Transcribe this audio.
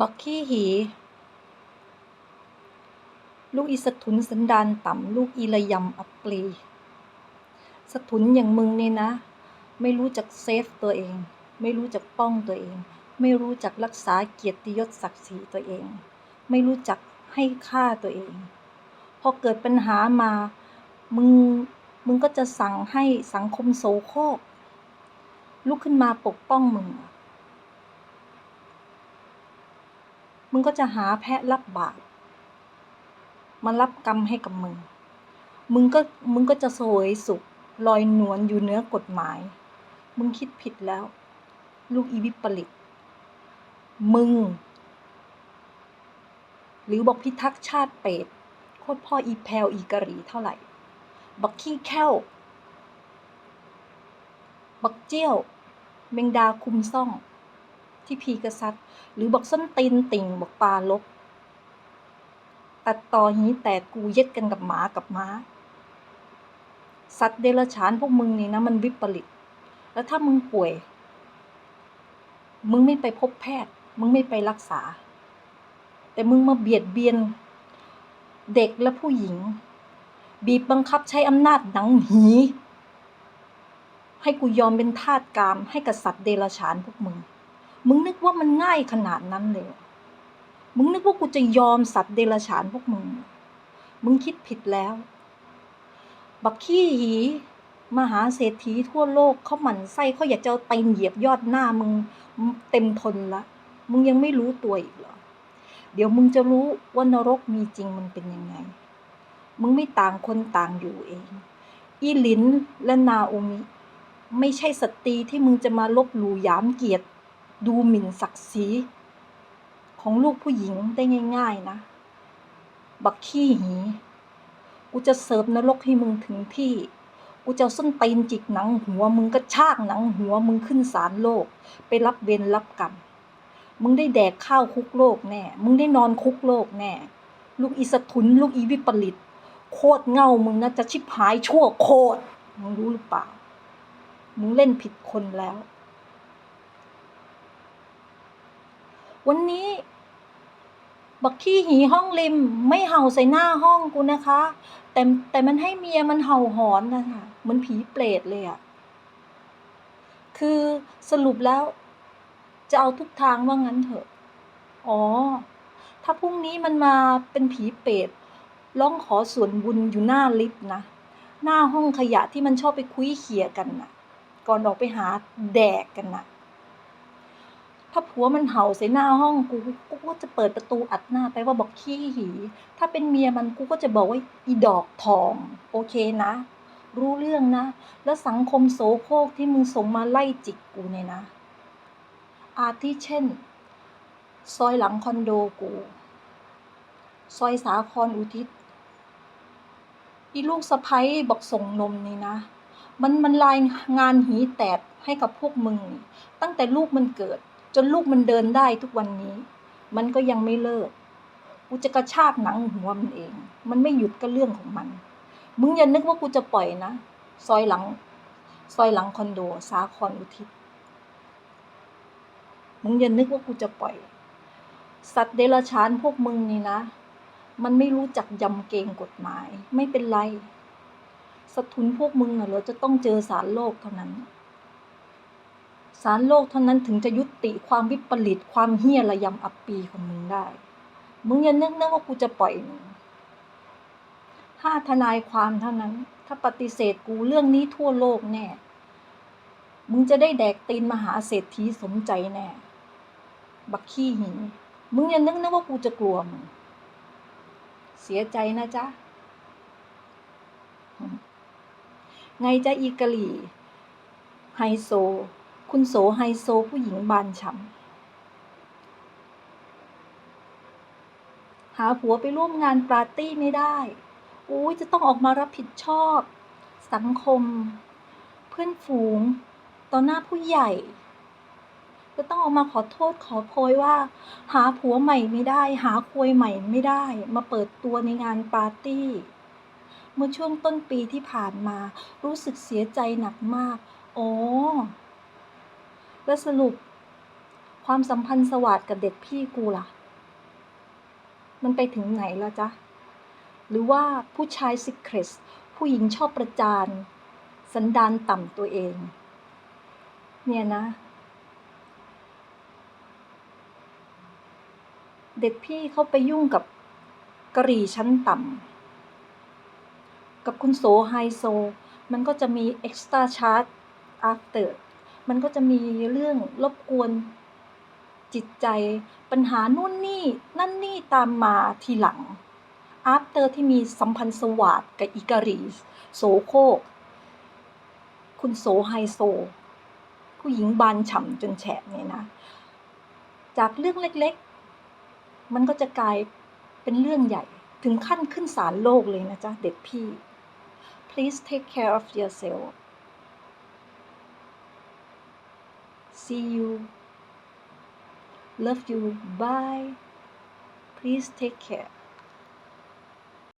บักขี้หี ลูกอีสะทุนสันดานต่ำลูกอีระยำอัปลีสะทุนอย่างมึงนี่นะ ไม่รู้จักเซฟตัวเอง ไม่รู้จักป้องตัวเอง ไม่รู้จักรักษาเกียรติยศศักดิ์ศรีตัวเอง ไม่รู้จักให้ค่าตัวเอง พอเกิดปัญหามา มึง มึงก็จะสั่งให้สังคมโสโครกลุกขึ้นมาปกป้องมึง มึงก็จะหาแพะรับบาปมารับกรรมให้กับมึง มึงก็มึงก็จะสวยสุขลอยนวลอยู่เนื้อกฎหมาย มึงคิดผิดแล้ว ลูกอีวิปริต มึง หรือบอกพิทักษ์ชาติเปรตโคตรพ่ออีแพลวอีกะหรีเท่าไหร่ บักขี้แค้ว บักเจี้ยว เมงดาคุมซ่อง ที่พีกษัตริย์ หรือบอกส้นตีนติ่งบอกปลาลบตัดต่อหีแต่กูเย็ดกันกับหมากับม้า สัตว์เดรัจฉานพวกมึงนี่นะมันวิปริต แล้วถ้ามึงป่วย มึงไม่ไปพบแพทย์ มึงไม่ไปรักษา แต่มึงมาเบียดเบียน เด็กและผู้หญิง บีบบังคับใช้อำนาจหนังหี ให้กูยอมเป็นทาสกามให้กับสัตว์เดรัจฉานพวกมึง มึงนึกว่ามันง่ายขนาดนั้นเลยมึงนึกว่ากูจะยอมสัตว์เดรัจฉานพวกมึง มึงคิดผิดแล้ว บักขี้หี มหาเศรษฐีทั่วโลกเขาหมั่นไส้เขาอยากจะเตีนเหยียบยอดหน้ามึงเต็มทนละ มึงยังไม่รู้ตัวอีกเหรอ เดี๋ยวมึงจะรู้ว่านรกมีจริงมันเป็นยังไง มึงไม่ต่างคนต่างอยู่เอง อีลินและนาโอมิ ไม่ใช่สตรีที่มึงจะมาลบหลู่ยามเกียรติ ดูหมิ่นศักดิ์ศรีของลูกผู้หญิงได้ง่ายๆนะ บักขี้หี กูจะเสิร์ฟนรกให้มึงถึงที่ กูจะส้นตีนจิกหนังหัวมึงก็ชากหนังหัวมึงขึ้นศาลโลก ไปรับเวรรับกรรม มึงได้แดกข้าวคุกโลกแน่ มึงได้นอนคุกโลกแน่ ลูกอีสะทุนลูกอีวิปริต โคตรเง่ามึงนะจะชิบหายชั่วโคตร มึงรู้หรือเปล่า มึงเล่นผิดคนแล้ว วันนี้ บักขี้หีห้องริม ไม่เห่าใส่หน้าห้องกูนะคะ แต่แต่มันให้เมียมันเห่าหอนนะคะเหมือนผีเปรตเลยอะคือสรุปแล้ว จะเอาทุกทางว่างั้นเถอะ อ๋อ ถ้าพรุ่งนี้มันมาเป็นผีเปรตร้องขอส่วนบุญอยู่หน้าลิฟต์นะ หน้าห้องขยะที่มันชอบไปคุยเขี่ยกันน่ะ ก่อนออกไปหาแดกกันน่ะ ถ้าผัวมันเห่าใส่หน้าห้องกูกูก็จะเปิดประตูอัดหน้าไปว่าบอกขี้หี ถ้าเป็นเมียมันกูก็จะบอกว่าอีดอกทอง โอเคนะ รู้เรื่องนะ แล้วสังคมโสโครกที่มึงส่งมาไล่จิกกูเนี่ยนะ อาทิเช่น ซอยหลังคอนโดกู ซอยสาครอุทิศอีลูกสะพ้ยบอกส่งนมนี่นะ มันมันรายงานหีแตดให้กับพวกมึง ตั้งแต่ลูกมันเกิด จนลูกมันเดินได้ทุกวันนี้ มันก็ยังไม่เลิกกูจะกระชากหนังหัวมันเอง มันไม่หยุดก็เรื่องของมัน มึงอย่านึกว่ากูจะปล่อยนะ ซอยหลัง ซอยหลังคอนโด สาครอุทิศ มึงอย่านึกว่ากูจะปล่อย สัตว์เดรัจฉานพวกมึงนี่นะ มันไม่รู้จักยำเกรงกฎหมาย ไม่เป็นไรสะทุนพวกมึงน่ะเรอจะต้องเจอสารโลกเท่านั้น สารโลกเท่านั้นถึงจะยุติความวิปริตความเฮี้ยระยำอับปีของมึงได้ มึงอย่านึกนะว่ากูจะปล่อยมึงห้าทนายความเท่านั้น ถ้าปฏิเสธกูเรื่องนี้ทั่วโลกแน่ มึงจะได้แดกตีนมหาเศรษฐีสมใจแน่ บักขี้หิน มึงอย่านึกนะว่ากูจะกลัวมึง เสียใจนะจ๊ะ ไงจะอีกะหลี่ไฮโซ คุณโสไฮโซผู้หญิงบานฉ่ำหาผัวไปร่วมงานปาร์ตี้ไม่ได้อุ้ยจะต้องออกมารับผิดชอบ สังคม เพื่อนฝูง ต่อหน้าผู้ใหญ่ ก็ต้องออกมาขอโทษขอโพยว่า หาผัวใหม่ไม่ได้ หาควยใหม่ไม่ได้ มาเปิดตัวในงานปาร์ตี้ เมื่อช่วงต้นปีที่ผ่านมารู้สึกเสียใจหนักมาก โอ๋อ แล้วสรุป ความสัมพันธ์สวัสดกับเด็กพี่กูล่ะ มันไปถึงไหนแล้วจ๊ะ หรือว่าผู้ชายซิกเรสผู้หญิงชอบประจาน สันดานต่ำตัวเอง เนี่ยนะ เด็กพี่เขาไปยุ่งกับกะหรี่ชั้นต่ำกับคุณโสไฮโซ มันก็จะมี extra charge after มันก็จะมีเรื่องรบกวนจิตใจปัญหานู่นนี่นั่นนี่ตามมาทีหลัง after ที่มีสัมพันธ์สวัสดกับอีการีโสโคก คุณโสไฮโซ ผู้หญิงบานฉ่ำจนแฉะเนี่ยนะ จากเรื่องเล็กๆ มันก็จะกลายเป็นเรื่องใหญ่ถึงขั้นขึ้นศาลโลกเลยนะจ๊ะ เด็กพี่ please take care of yourself see you. Love you. Bye. Please take care